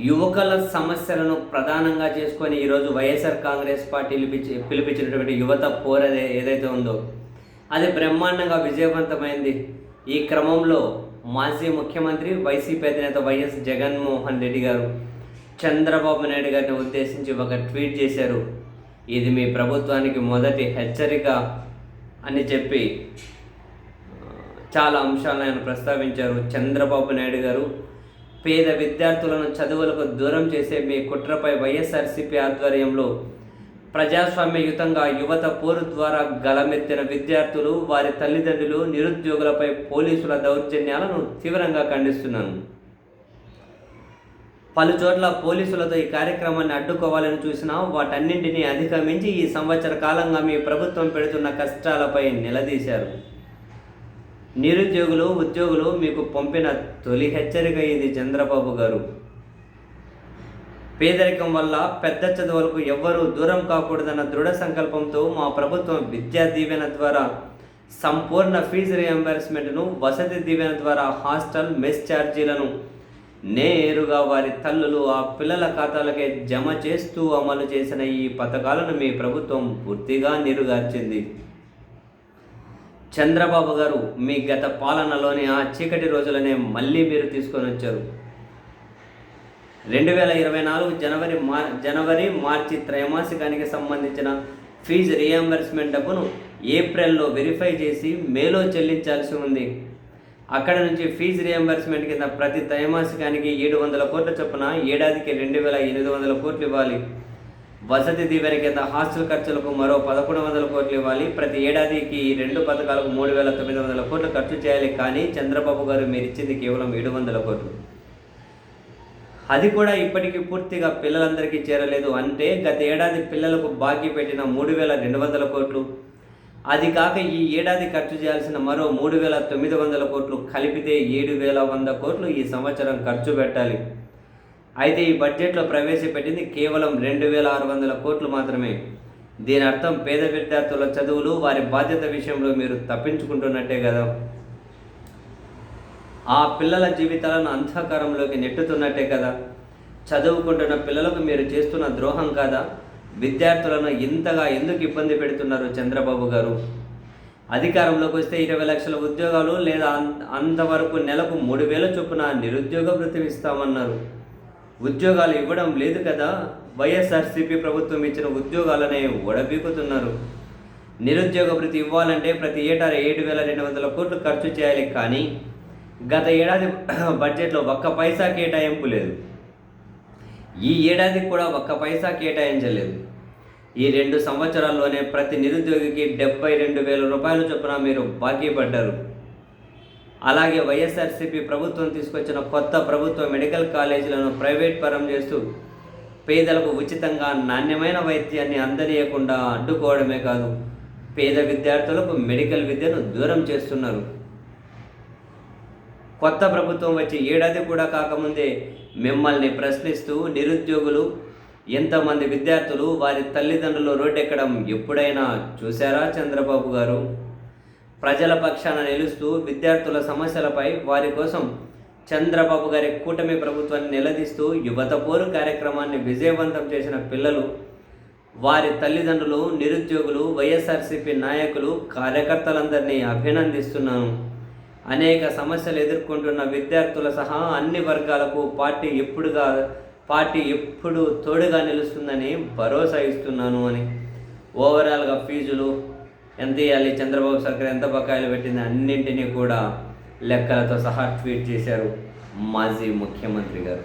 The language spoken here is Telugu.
యువకుల సమస్యలను ప్రధానంగా చేసుకొని ఈరోజు వైఎస్ఆర్ కాంగ్రెస్ పార్టీ పిలిపించి పిలిపించినటువంటి యువత పోరదే ఏదైతే ఉందో అది బ్రహ్మాండంగా విజయవంతమైంది. ఈ క్రమంలో మాజీ ముఖ్యమంత్రి వైసీపీ అధినేత వైఎస్ జగన్మోహన్ రెడ్డి గారు చంద్రబాబు నాయుడు గారిని ఉద్దేశించి ఒక ట్వీట్ చేశారు. ఇది మీ ప్రభుత్వానికి మొదటి హెచ్చరిక అని చెప్పి చాలా అంశాలను ఆయన ప్రస్తావించారు. చంద్రబాబు నాయుడు గారు పేద విద్యార్థులను చదువులకు దూరం చేసే మీ కుట్రపై వైఎస్ఆర్సీపీ ఆధ్వర్యంలో ప్రజాస్వామ్యయుతంగా యువత పోరు ద్వారా గలమెత్తిన విద్యార్థులు వారి తల్లిదండ్రులు నిరుద్యోగులపై పోలీసుల దౌర్జన్యాలను తీవ్రంగా ఖండిస్తున్నాను పలు చోట్ల పోలీసులతో ఈ కార్యక్రమాన్ని అడ్డుకోవాలని చూసినా వాటన్నింటినీ అధిగమించి ఈ సంవత్సర కాలంగా మీ ప్రభుత్వం పెడుతున్న కష్టాలపై నిలదీశారు. నిరుద్యోగులు ఉద్యోగులు మీకు పంపిన తొలి హెచ్చరిక ఇది చంద్రబాబు గారు. పేదరికం వల్ల పెద్ద చదువులకు ఎవ్వరూ దూరం కాకూడదన్న దృఢ సంకల్పంతో మా ప్రభుత్వం విద్యా దీవెన ద్వారా సంపూర్ణ ఫీజు రియంబర్స్మెంట్ను వసతి దీవెన ద్వారా హాస్టల్ మెస్ ఛార్జీలను నేరుగా వారి తల్లులు ఆ పిల్లల ఖాతాలకే జమ చేస్తూ అమలు చేసిన ఈ పథకాలను మీ ప్రభుత్వం పూర్తిగా నీరుగార్చింది. చంద్రబాబు గారు మీ గత పాలనలోని ఆ చీకటి రోజులనే మళ్ళీ మీరు తీసుకొని వచ్చారు. రెండు వేల ఇరవై నాలుగు జనవరి మార్ జనవరి మార్చి త్రైమాసికానికి సంబంధించిన ఫీజు రియంబర్స్మెంట్ డబ్బును ఏప్రిల్లో వెరిఫై చేసి మేలో చెల్లించాల్సి ఉంది. అక్కడ నుంచి ఫీజు రియంబర్స్మెంట్ కింద ప్రతి త్రైమాసికానికి ఏడు వందల కోట్ల చొప్పున ఏడాదికి రెండు వేల ఎనిమిది వందల కోట్లు ఇవ్వాలి. వసతి దీవెన కింద హాస్టల్ ఖర్చులకు మరో పదకొండు వందల కోట్లు ఇవ్వాలి. ప్రతి ఏడాదికి రెండు పథకాలకు మూడు వేల తొమ్మిది వందల కోట్లు ఖర్చు చేయాలి. కానీ చంద్రబాబు గారు మీరు ఇచ్చింది కేవలం ఏడు వందల కోట్లు. అది కూడా ఇప్పటికీ పూర్తిగా పిల్లలందరికీ చేరలేదు అంటే గత ఏడాది పిల్లలకు బాకీ పెట్టిన మూడు వేల రెండు వందల కోట్లు. అది కాక ఈ ఏడాది ఖర్చు చేయాల్సిన మరో మూడు వేల తొమ్మిది వందల కోట్లు కలిపితే ఏడు వేల వంద కోట్లు ఈ సంవత్సరం ఖర్చు పెట్టాలి. అయితే ఈ బడ్జెట్లో ప్రవేశపెట్టింది కేవలం రెండు వేల ఆరు వందల కోట్లు మాత్రమే. దీని అర్థం పేద విద్యార్థుల చదువులు వారి బాధ్యత విషయంలో మీరు తప్పించుకుంటున్నట్టే కదా? ఆ పిల్లల జీవితాలను అంధకారంలోకి నెట్టుతున్నట్టే కదా? చదువుకుంటున్న పిల్లలకు మీరు చేస్తున్న ద్రోహం కాదా? విద్యార్థులను ఇంతగా ఎందుకు ఇబ్బంది పెడుతున్నారు చంద్రబాబు గారు? అధికారంలోకి వస్తే ఇరవై లక్షల ఉద్యోగాలు లేదా అంతవరకు నెలకు మూడు వేల చొప్పున నిరుద్యోగ వృత్తి ఇస్తామన్నారు. ఉద్యోగాలు ఇవ్వడం లేదు కదా? వైఎస్ఆర్సీపీ ప్రభుత్వం ఇచ్చిన ఉద్యోగాలనే ఒడబీకుతున్నారు నిరుద్యోగ వృత్తి ఇవ్వాలంటే ప్రతి ఏటా ఏడు వేల రెండు వందల కోట్లు ఖర్చు చేయాలి కానీ గత ఏడాది బడ్జెట్లో ఒక్క పైసా కేటాయింపు లేదు. ఈ ఏడాదికి కూడా ఒక్క పైసా కేటాయించలేదు. ఈ రెండు సంవత్సరాల్లోనే ప్రతి నిరుద్యోగికి డెబ్బై రెండు వేల రూపాయల చొప్పున మీరు బాకీ పడ్డారు. అలాగే వైఎస్ఆర్సీపీ ప్రభుత్వం తీసుకొచ్చిన కొత్త ప్రభుత్వ మెడికల్ కాలేజీలను ప్రైవేట్ పరం చేస్తూ పేదలకు ఉచితంగా నాణ్యమైన వైద్యాన్ని అందనీయకుండా అడ్డుకోవడమే కాదు పేద విద్యార్థులకు మెడికల్ విద్యను దూరం చేస్తున్నారు. కొత్త ప్రభుత్వం వచ్చి ఏడాది కూడా కాకముందే మిమ్మల్ని ప్రశ్నిస్తూ నిరుద్యోగులు ఎంతమంది విద్యార్థులు వారి తల్లిదండ్రులు రోడ్డెక్కడం ఎప్పుడైనా చూశారా చంద్రబాబు గారు? ప్రజల పక్షాన నిలుస్తూ విద్యార్థుల సమస్యలపై వారి కోసం చంద్రబాబు గారి కూటమి ప్రభుత్వాన్ని నిలదీస్తూ యువత పోరు కార్యక్రమాన్ని విజయవంతం చేసిన పిల్లలు వారి తల్లిదండ్రులు నిరుద్యోగులు వైఎస్ఆర్సీపీ నాయకులు కార్యకర్తలందరినీ అభినందిస్తున్నాను. అనేక సమస్యలు ఎదుర్కొంటున్న విద్యార్థుల సహా అన్ని వర్గాలకు పార్టీ ఎప్పుడుగా పార్టీ ఎప్పుడు తోడుగా నిలుస్తుందని భరోసా ఇస్తున్నాను అని. ఓవరాల్గా ఫీజులు ఎంత ఇవ్వాలి చంద్రబాబు సర్కార్ ఎంత బకాయిలు పెట్టింది? అన్నింటినీ కూడా లెక్కలతో సహా ట్వీట్ చేశారు మాజీ ముఖ్యమంత్రి గారు.